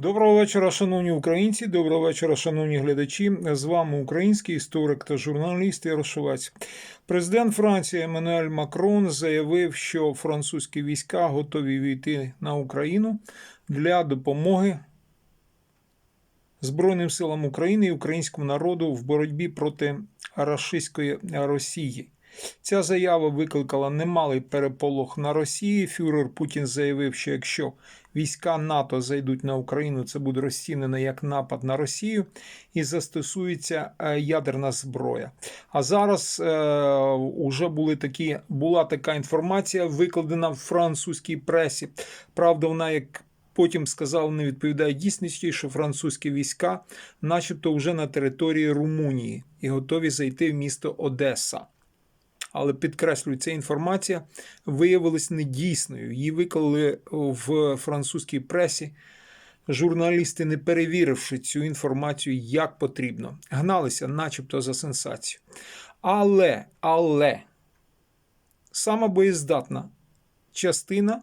Доброго вечора, шановні українці. Доброго вечора, шановні глядачі. З вами український історик та журналіст Ярошовець. Президент Франції Еммануель Макрон заявив, що французькі війська готові війти на Україну для допомоги Збройним силам України і українському народу в боротьбі проти рашистської Росії. Ця заява викликала немалий переполох на Росії. Фюрер Путін заявив, що якщо війська НАТО зайдуть на Україну, це буде розцінено як напад на Росію і застосується е, ядерна зброя. А зараз е, уже були такі, була така інформація, викладена в французькій пресі. Правда, вона як. Потім сказав, не відповідає дійсності, що французькі війська, начебто, вже на території Румунії і готові зайти в місто Одеса але підкреслюю, ця інформація виявилась недійсною. Її виклали в французькій пресі. Журналісти, не перевіривши цю інформацію як потрібно, гналися, начебто, за сенсацію. Але, але сама боєздатна частина,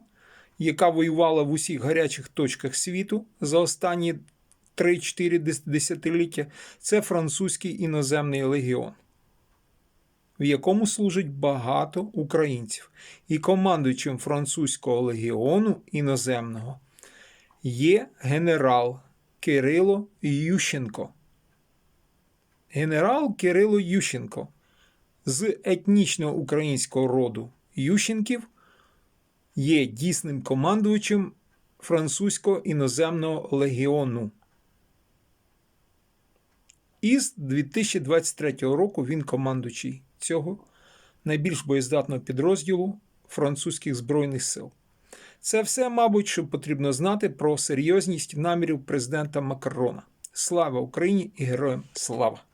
яка воювала в усіх гарячих точках світу за останні 3-4 десятиліття, це французький іноземний легіон в якому служить багато українців, і командуючим французького легіону іноземного є генерал Кирило Ющенко. Генерал Кирило Ющенко з етнічно українського роду Ющенків є дійсним командувачем французького іноземного легіону. І з 2023 року він командуючий цього найбільш боєздатного підрозділу французьких збройних сил. Це все, мабуть, що потрібно знати про серйозність намірів президента Макрона. Слава Україні і героям слава!